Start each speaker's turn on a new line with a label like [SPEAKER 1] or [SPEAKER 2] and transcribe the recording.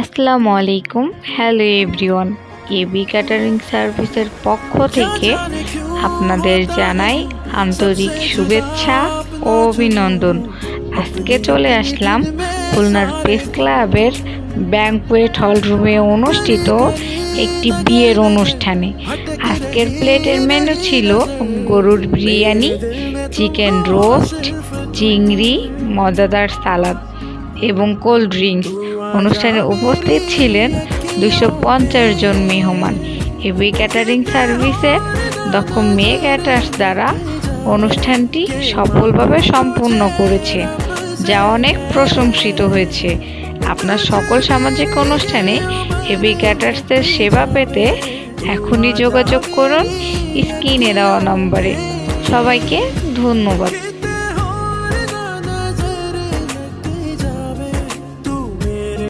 [SPEAKER 1] আসসালামু আলাইকুম hello everyone AB catering সার্ভিসের পক্ষ থেকে আপনাদের জানাই আন্তরিক শুভেচ্ছা ও অভিনন্দন। আজকে চলে আসলাম খুলনার প্রেস ক্লাবের ব্যাংকুয়েট হল রুমে অনুষ্ঠিত একটি বিয়ের অনুষ্ঠানে। আজকের প্লেটের মেনু ছিল গরুর বিরিয়ানি, চিকেন রোস্ট, চিংড়ি, মজাদার সালাদ এবং কোল্ড ড্রিঙ্কস। অনুষ্ঠানে উপস্থিত ছিলেন দুশো পঞ্চাশ জন মেহমান। হেভি ক্যাটারিং সার্ভিসের দক্ষ মে ক্যাটার্স দ্বারা অনুষ্ঠানটি সফলভাবে সম্পূর্ণ করেছে, যা অনেক প্রশংসিত হয়েছে। আপনার সকল সামাজিক অনুষ্ঠানে হেভি ক্যাটার্সের সেবা পেতে এখনই যোগাযোগ করুন স্ক্রিনে দেওয়া নম্বরে। সবাইকে ধন্যবাদ।